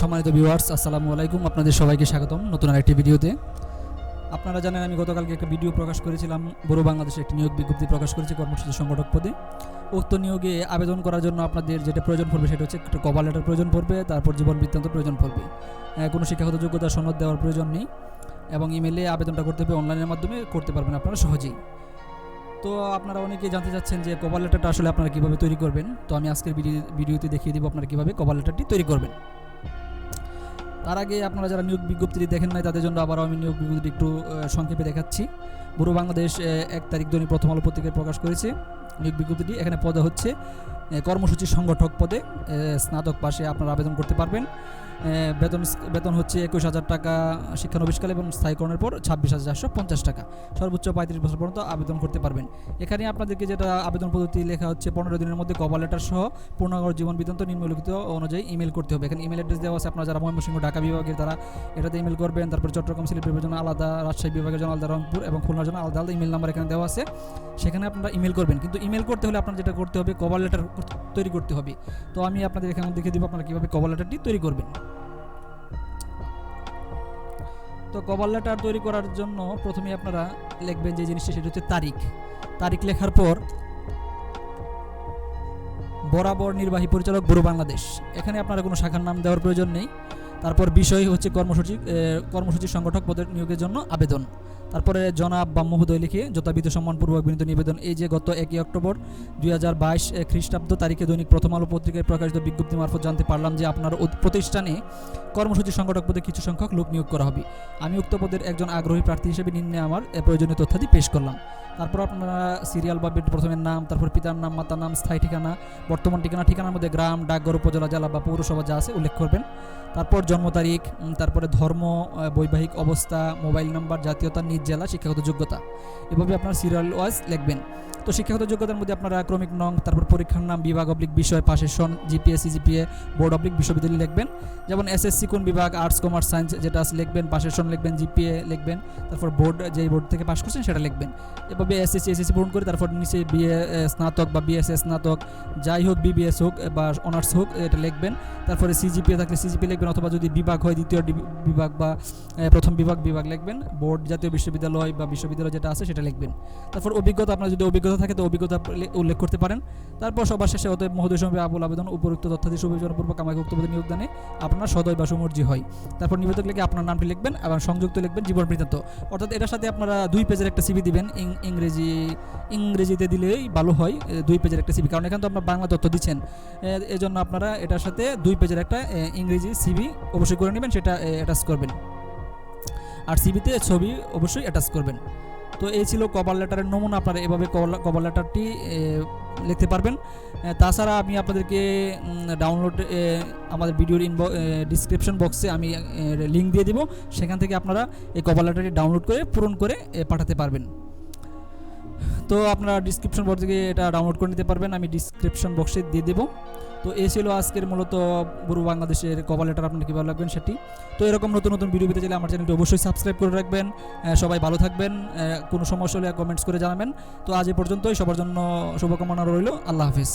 সম্মানিত ভিউয়ার্স আসসালামু আলাইকুম। আপনাদের সবাইকে স্বাগতম নতুন আরেকটি ভিডিওতে। আপনারা জানেন, আমি গতকালকে একটা ভিডিও প্রকাশ করেছিলাম। বড় বাংলাদেশে একটি নিয়োগ বিজ্ঞপ্তি প্রকাশ করেছি কর্মসূচি সংগঠক পদে। উক্ত নিয়োগে আবেদন করার জন্য আপনাদের যেটা প্রয়োজন পড়বে সেটা হচ্ছে একটা কভার লেটার প্রয়োজন পড়বে, তারপর জীবন বৃত্তান্ত প্রয়োজন পড়বে। কোনো শিক্ষাগত যোগ্যতা সনদ দেওয়ার প্রয়োজন নেই এবং ইমেলে আবেদনটা করতে হবে অনলাইনের মাধ্যমে, করতে পারবেন আপনারা সহজেই। তো আপনারা অনেকেই জানতে চাচ্ছেন যে কভার লেটারটা আসলে আপনারা কীভাবে তৈরি করবেন। তো আমি আজকের ভিডিও ভিডিওতে দেখিয়ে দেবো আপনারা কীভাবে কভার লেটারটি তৈরি করবেন। তার আগে আপনারা যারা নিয়োগ বিজ্ঞপ্তিটি দেখেন নাই, তাদের জন্য আবার আমি নিয়োগ বিজ্ঞপ্তিটি একটু সংক্ষেপে দেখাচ্ছি। বুড়ো বাংলাদেশ এক তারিখ দৈনিক প্রথম আলো পত্রিকায় প্রকাশ করেছে নিয়োগ বিজ্ঞপ্তিটি। এখানে পদে হচ্ছে কর্মসূচি সংগঠক পদে স্নাতক পাশে আপনারা আবেদন করতে পারবেন। বেতন বেতন হচ্ছে একুশ হাজার টাকা শিক্ষানবিষ্কাল এবং স্থায়ীকরণের পর ছাব্বিশ হাজার চারশো পঞ্চাশ টাকা। সর্বোচ্চ পঁয়ত্রিশ বছর পর্যন্ত আবেদন করতে পারবেন। এখানে আপনাদেরকে যেটা আবেদন পদ্ধতি লেখা হচ্ছে, পনেরো দিনের মধ্যে কভার লেটার সহ পূর্ণাঙ্গ জীবন বৃত্তান্ত নিম্নলিখিত অনুযায়ী ইমেল করতে হবে। এখানে ইমেল অ্যাড্রেস দেওয়া আছে, আপনারা যারা ময়মনসিংহ, ঢাকা বিভাগের তারা এটাতে ইমেল করবেন। তারপর চট্টগ্রাম সিলেট বিভাগের জন্য আলাদা, রাজশাহী বিভাগের জন্য আলাদা, রংপুর এবং খুলনার জন্য আলাদা আলাদা ইমেল নাম্বার এখানে দেওয়া আছে। সেখানে আপনারা ইমেল করবেন। কিন্তু ইমেল করতে হলে আপনার যেটা করতে হবে, কভার লেটার তৈরি করতে হবে। তো আমি আপনাদের এখানে দেখে দিব আপনারা কীভাবে কভার লেটারটি তৈরি করবেন। তো কভার লেটার তৈরি করার জন্য প্রথমে আপনারা লিখবেন যে জিনিসটা, সেটা হচ্ছে তারিখ। তারিখ লেখার পর বরাবর নির্বাহী পরিচালক ব্যুরো বাংলাদেশ। এখানে আপনারা কোনো শাখার নাম দেওয়ার প্রয়োজন নেই। তারপর বিষয় হচ্ছে কর্মসূচি কর্মসূচি সংগঠক পদের নিয়োগের জন্য আবেদন। তারপরে জনাব বা মহোদয় লিখে যথাবিধ সম্মানপূর্বক বিনীত নিবেদন। এই যে গত একই অক্টোবর দুই হাজার বাইশ খ্রিস্টাব্দ তারিখে দৈনিক প্রথম আলো পত্রিকায় প্রকাশিত বিজ্ঞপ্তি মারফত জানতে পারলাম যে আপনার প্রতিষ্ঠানে কর্মসূচি সংগঠক পদে কিছু সংখ্যক লোক নিয়োগ করা হবে। আমি উক্ত পদের একজন আগ্রহী প্রার্থী হিসেবে নিম্নে আমার প্রয়োজনীয় তথ্যাদি পেশ করলাম। তারপর আপনারা সিরিয়াল বা প্রথমের নাম, তারপর পিতার নাম, মাতার নাম, স্থায়ী ঠিকানা, বর্তমান ঠিকানা, ঠিকানার মধ্যে গ্রাম, ডাকঘর, উপজেলা, জেলা বা পৌরসভা যা আছে উল্লেখ করবেন। তারপর জন্ম তারিখ তারপরে ধর্ম বৈবাহিক অবস্থা, মোবাইল নাম্বার, জাতীয়তা, নিজ জেলা শিক্ষাগত যোগ্যতা। এভাবে আপনার সিরিয়াল ওয়াইজ লিখবেন। তো শিক্ষাগত যোগ্যতার মধ্যে আপনারা ক্রমিক নং, তারপর পরীক্ষার নাম, বিভাগ অবলিক বিষয়, পাশের সন জিপিএস সিজিপিএ বোর্ড অবলিক বিশ্ববিদ্যালয় লিখবেন। যেমন এসএসসি কোন বিভাগ আর্টস কমার্স সায়েন্স যেটা আছে লিখবেন, পাশের সন লিখবেন জিপিএ লিখবেন, তারপর বোর্ড যেই বোর্ড থেকে পাশ করছেন সেটা লিখবেন। এভাবে এসএসসি এসএসসি পূরণ করে তারপর নিচে বিএ স্নাতক বা বিএসএস স্নাতক, যাই হোক বিবিএস হোক বা অনার্স হোক, এটা লিখবেন। তারপরে সিজিপিএ থাকলে সিজিপি লিখবেন, অথবা যদি বিভাগ হয়, দ্বিতীয় বিভাগ বা প্রথম বিভাগ বিভাগ লিখবেন। বোর্ড জাতীয় বিশ্ববিদ্যালয় বা বিশ্ববিদ্যালয় যেটা আছে সেটা লিখবেন। তারপর অভিজ্ঞতা, আপনার যদি অভিজ্ঞতা থাকে তো অভিজ্ঞতা উল্লেখ করতে পারেন। তারপর সবার শেষে অতএব মহোদয় সঙ্গে আবুল আবেদন, উপরুক্ত তথ্যাদি সুবিধাপূর্বক আমাকে উক্ত পদে নিয়োগদানে আপনার সদয় বা সুমর্জি হয়। তারপর নিবেদক লিখে আপনার নামটি লিখবেন এবং সংযুক্ত লিখবেন জীবন বৃত্তান্ত। অর্থাৎ এটার সাথে আপনারা দুই পেজের একটা সিবি দিবেন। ইংরেজি, ইংরেজিতে দিলেই ভালো হয় দুই পেজের একটা সিবি কারণ এখানে তো আপনার বাংলা তথ্য দিচ্ছেন। এজন্য আপনারা এটার সাথে দুই পেজের একটা ইংরেজি সিবি অবশ্যই করে নেবেন, সেটা অ্যাটাচ করবেন। আর সিবিতে ছবি অবশ্যই অ্যাটাচ করবেন। তো এই ছিল কভার লেটারের নমুনা, আপনারা এভাবে কভার লেটারটি লিখতে পারবেন। তাছাড়া আমি আপনাদেরকে ডাউনলোড আমাদের ভিডিওর ইনব ডিসক্রিপশন বক্সে আমি লিঙ্ক দিয়ে দিব। সেখান থেকে আপনারা এই কভার লেটারটি ডাউনলোড করে, পূরণ করে পাঠাতে পারবেন। তো আপনারা ডিসক্রিপশন বক্স থেকে এটা ডাউনলোড করে নিতে পারবেন। আমি ডিসক্রিপশন বক্সে দিয়ে দেবো। তো এ ছিল আজকের মূলত পূর্ব বাংলাদেশের কভার লেটার আপনার কীভাবে লাগবেন সেটি? তো এরকম নতুন নতুন ভিডিও পেতে চাইলে আমার চ্যানেলটি অবশ্যই সাবস্ক্রাইব করে রাখবেন। সবাই ভালো থাকবেন। কোনো সমস্যা হলে কমেন্টস করে জানাবেন। তো আজ এ পর্যন্তই। সবার জন্য শুভকামনা রইল। আল্লাহ হাফিজ।